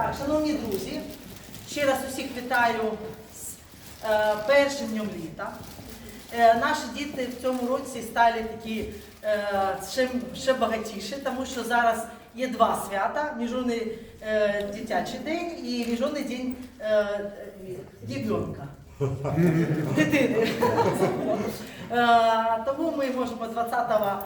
Так, шановні друзі, ще раз усіх вітаю з е, першим днем літа. Е, наші діти в цьому році стали такі е, ще, ще багатіші, тому що зараз є два свята: міжнародний е, дитячий день і міжнародний день е, е. Дитини. Е, Тому ми можемо 20 е,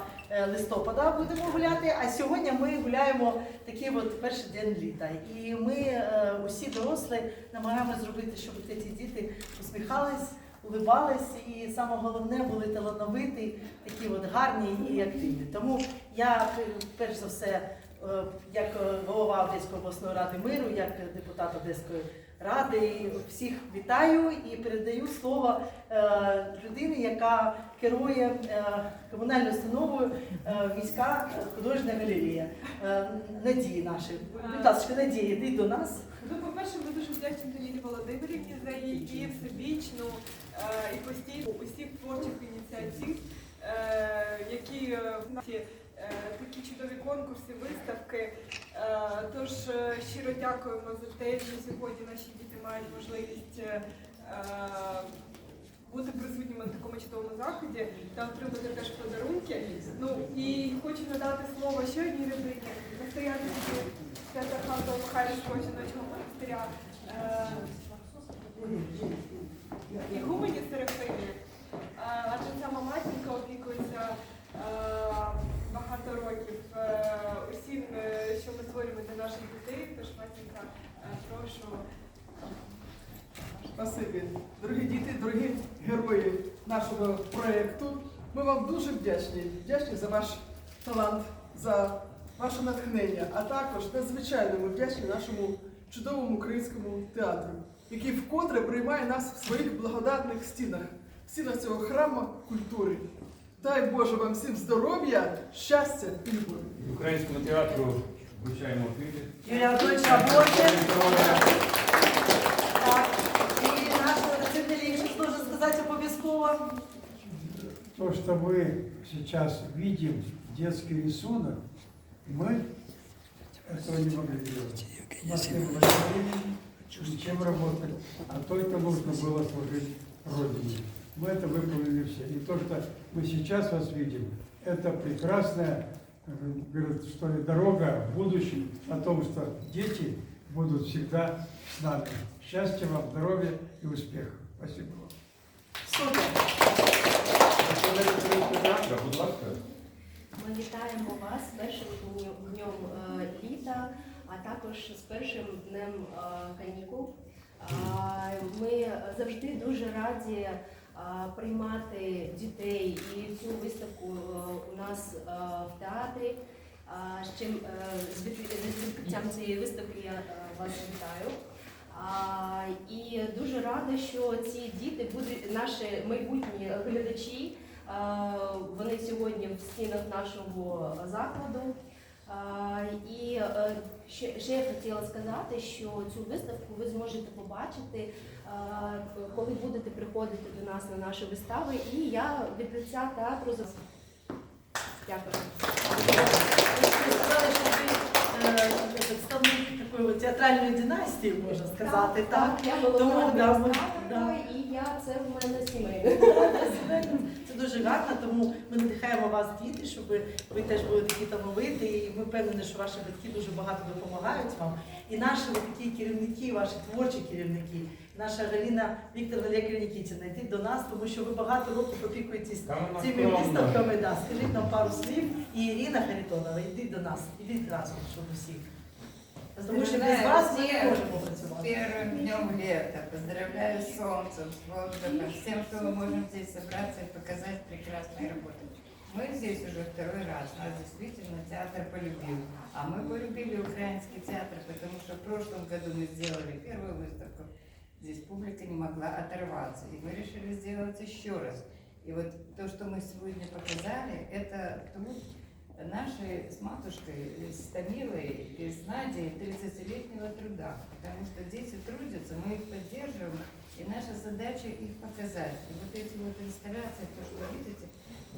листопада будемо гуляти, а сьогодні ми гуляємо такий от перший день літа. І ми е, усі дорослі намагаємося зробити, щоб ці діти усміхались, улибались і саме головне були талановиті, такі от гарні і активні. Тому я е, перш за все, е, як е, голова Одеської обласної ради миру, як депутат Одеської ради, всіх вітаю і передаю слово е, людині, яка керує е, комунальною установою е, міська художня галерея. Е, Надії нашої. Будь ласка, Надія, йди до нас. Ну, по-перше, ми дуже вдячні Лілі Володимирівні за її всебічну е, і постійну усіх творчих ініціатив, е, які е, в нас є е, такі чудові конкурси, виставки. Е, тож е, щиро дякуємо за те, що сьогодні наші діти мають можливість. е, е, бути присутніми на такому чудовому заході та отримати теж подарунки. Ну і хочу надати слово ще одній людині, настоятельниці Свята Ханта Михайлівського жіночого монастиря. Е, Ігумені Серафимі. Е, Адже сама матінка опікується е, багато років е, усім, е, що ми наших дітей. Тож матінка, е, прошу. Спасибі, дорогі діти, дорогі герої нашого проєкту. Ми вам дуже вдячні. Вдячні за ваш талант, за ваше натхнення, а також надзвичайно ми вдячні нашому чудовому українському театру, який вкотре приймає нас в своїх благодатних стінах, в стінах цього храму культури. Дай Боже вам всім здоров'я, щастя і любові. Українському театру вручаємо квіти. Юрій Анатольович Аборте. Так. І наш Цибелій, що теж сказати обов'язково. То, что мы сейчас видим, детский рисунок, мы этого не могли делать. У нас не было времени, ничем работать, а только нужно было служить Родине. Мы это выполнили все. И то, что мы сейчас вас видим, это прекрасная э, говорят, что ли, дорога в будущем о том, что дети будут всегда с нами. Счастья вам, здоровья и успехов. Спасибо вам. Супер. Представник Українського театру, будь ласка. Ми вітаємо вас з першим днем, днем е, літа, а також з першим днем е, канікул. А, Ми завжди дуже раді е, Приймати дітей і цю виставку е, у нас е, в театрі. З чим е, з відкриттям цієї виставки я вас вітаю. І дуже рада, що ці діти будуть наші майбутні глядачі. Вони сьогодні в стінах нашого закладу. І е, ще, ще я хотіла сказати, що цю виставку ви зможете побачити, е, коли будете приходити до нас на наші вистави. І я від лиця театру за дякую. Ви ви е, представник такої театральної династії, можна сказати, так? я голова Тому, да, ми- да. і я це в мене сімейне. Це дуже гарно, тому ми надихаємо вас, діти, щоб ви теж були такі талановиті, і ми впевнені, що ваші батьки дуже багато допомагають вам. І наші такі керівники, ваші творчі керівники, наша Галіна Вікторовна Лекаря Нікітіна, йдіть до нас, тому що ви багато років опікуєтесь Там вона цими скромна. виставками. Да. Скажіть нам пару слів. І Ірина Харитонова, йдіть до нас, ідіть разом, щоб усіх. Тому що без Поздравляю вас ми не всех можемо с працювати. первым днем лета. Поздравляю с солнцем, с воздухом, с тем, что мы можем здесь собраться и показать прекрасные работы. Мы здесь уже второй раз. Нас действительно театр полюбил. А мы полюбили украинский театр, потому что в прошлом году мы сделали первую выставку. Здесь публика не могла оторваться. И мы решили сделать еще раз. И вот то, что мы сегодня показали, это труд нашей с матушкой, э, с Томилой и с Надей 30-летнего труда. Потому что дети трудятся, мы их поддерживаем, и наша задача их показать. И вот эти вот инсталляции, то, что видите,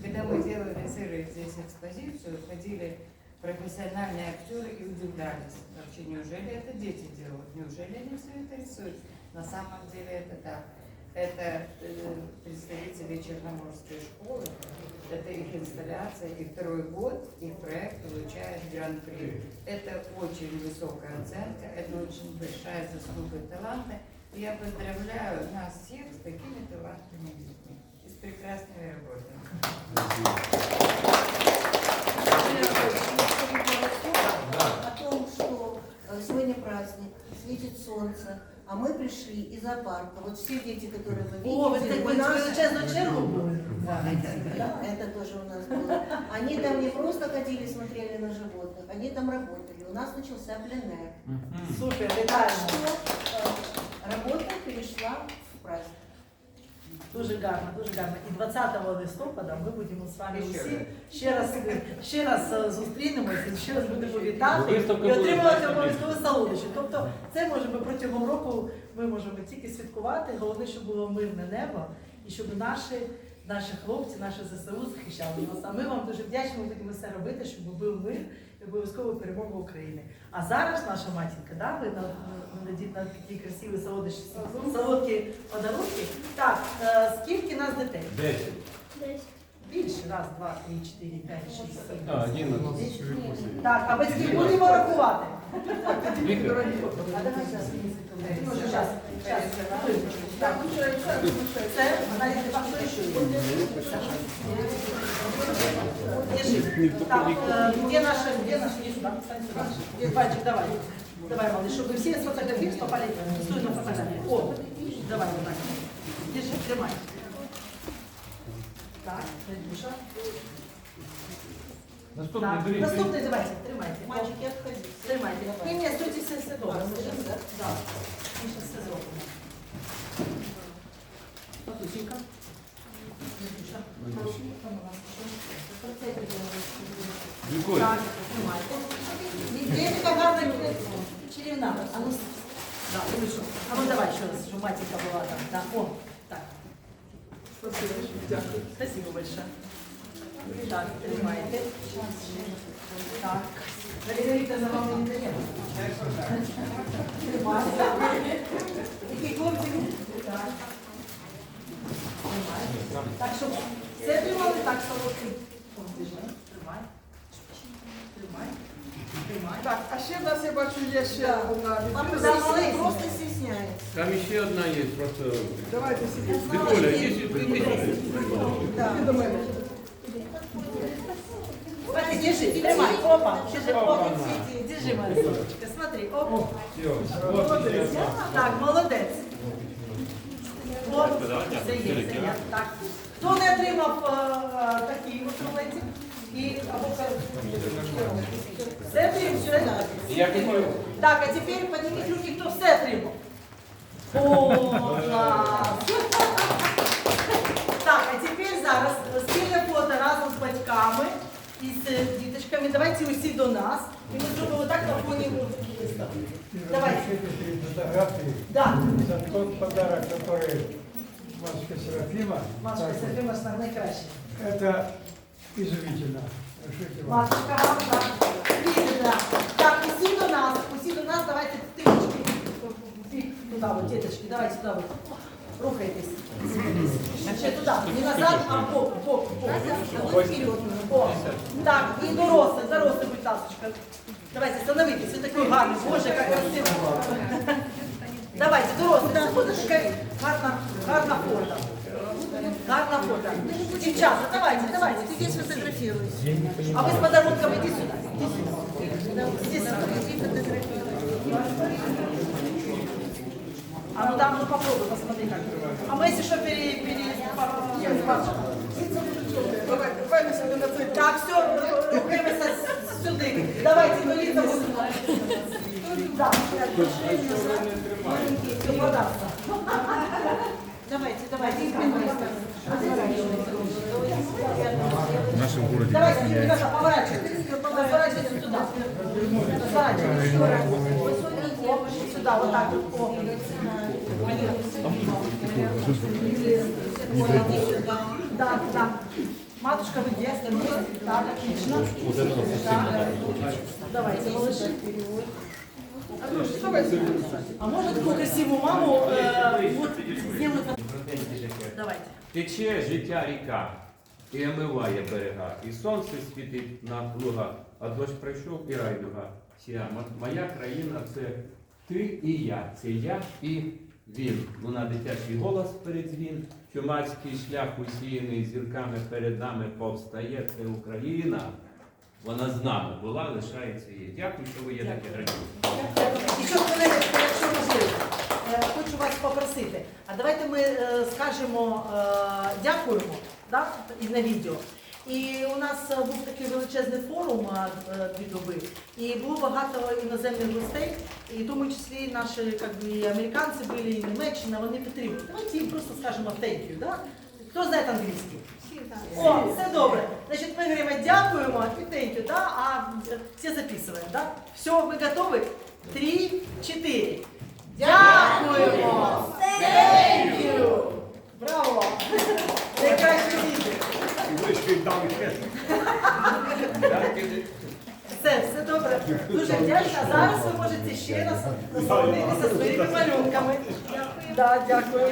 когда мы делали с Ирой здесь экспозицию, ходили профессиональные актеры и удивлялись. Вообще, неужели это дети делают? Неужели они все это рисуют? На самом деле это так. Это э, представители Черноморской школы, это их инсталляция, и второй год их проект получает гран-при. Это очень высокая оценка, это очень большая заслуга и таланта. И я поздравляю нас всех с такими талантливыми детьми и с прекрасными работами. Пришли из зоопарка. Вот все дети, которые вы видите, О, ви так у ви нас- величезну чергу були. Да, да, это тоже у нас было. Они там не просто ходили, смотрели на животных, они там работали. У нас начался пленэр. Супер, вітаємо. Что э, работа перешла в праздник. Дуже гарно, дуже гарно. І 20 листопада ми будемо з вами Ще усі ще раз ще раз е, зустрінемося, ще раз будемо вітати Ну, і отримувати так, обов'язково солодощі. Тобто, це може ми протягом року ми можемо тільки святкувати. Головне, щоб було мирне небо і щоб наші. Наші хлопці, наші ЗСУ захищали нас. А ми вам дуже вдячні, ми будемо все робити, щоб був мир і обов'язково перемога України. А зараз наша матінка, да, ви на- на- надіть на такі красиві солодощі, солодкі подарунки. Так, е, скільки нас дітей? Десять. Більше. Раз, два, три, чотири, п'ять, шість, сім. А. Так, а батьків будемо рахувати. А зараз. Може, час, час. Так, навіть а. Так, э, где наша, где наша, иди сюда, встань сюда. Пальчик, давай. Давай, малыш, чтобы все сфотографировались, попали стой на фотографии. О, давай вот так. Держи, тримай. Так, Надюша. Наступний Так, беріть. наступний давайте, тримайте. Мальчики, отходите. Тримайте. Ні, ні, стойте все, все добре. А, Ми щас все зробимо. Так, тримайте. Гарна чарівна? А ну, да, ну що? А ну давай ще раз, щоб матінка була там. Так, о, так. Спасибо, дякую. Спасибо большое. Так, тримайте. Так. Маргарита за вами не дає. Тримайте. Так. Щоб все тримали, так, солодкий. Тримай. Тримай. Тримай. Так, а ще в нас, я бачу, є ще одна людина. просто стесняется. Там ще одна є, просто. Давайте сидіть. До мене. Смотри, держи, тримай. Опа, держи, опа. Держи, моя солнышко. Смотри, оп. Все. Так, молодець. От, це є, це є. Так. Хто не отримав е, такі інструменти? І або все отримав? Я хотів. Так, а тепер підніміть руки, хто все отримав. О, клас! Так, а тепер зараз спільне фото разом з батьками і з діточками. Давайте усі до нас. І ми зробимо так на фоні виставки. Давайте. Разрешите фотографии Да. за тот подарок, который Машка Серафима. Машка Так, Сергійовна ж нам найкраще. Это изумительно. Разрешите вам. Матушка, вам так. Ліза, да. Так, усі до нас, усі до нас, давайте тички. Туди, вот, деточки, давайте сюди. Рухайтесь. Ще туди, не назад, а бок, бок, бок. А вот вперед. О, так, і дорослий, дорослий, будь ласка. Давайте, становитесь, ви такий гарний, боже, як красиво. Давайте, дорослий, заходиш, така гарна, гарна фото. Гарна фото. Дівчата, давайте, давайте, здесь фотографируйся. а вы с подарунком иди сюда. Иди сюда. Иди А ну там, ну попробуй, посмотри как. А мы если что пере... пере... Давай, давай на Так, все, рухаемся сюда. Давайте, ну вот сюда. Да, все податься. Давайте, давайте. В нашем городе Давайте, ребята, поворачивайтесь. Разворачивайтесь туда. Разворачивайтесь. Оп, Сюда, вот так. вот. О. Да, да. Матушка, вы где? Так, отлично. Так. Давайте, малыши. Андрюш, давайте. А может такую красивую маму э, вот сделать? Давайте. Тече життя ріка і омиває берега, і сонце світить на луга, а дощ пройшов і райдуга. Сія м- моя країна це ти і я, це я і він. Луна дитячий голос передзвін, чумацький шлях усіяний зірками перед нами повстає. Це Україна. Вона з нами була, лишається є. Дякую, що ви є такі грані. І що, колеги, якщо можливо, е, хочу вас попросити, а давайте ми е, скажемо е, дякуємо да, і на відео. І у нас е, був такий величезний форум е, дві доби, і було багато іноземних гостей, і в тому числі наші би, і американці були, і Німеччина, вони підтримують. Давайте їм просто скажемо thank you, да? Хто знає англійську? О, все добре. Значить, ми говоримо дякуємо і thank you, да? а е, всі записуємо. Да? Все, ви готові? Три, чотири. Дякуємо! Thank you! Браво! Все, все добре. Дуже вдячна. Зараз ви можете ще раз насолодитися своїми малюнками. Да, дякую.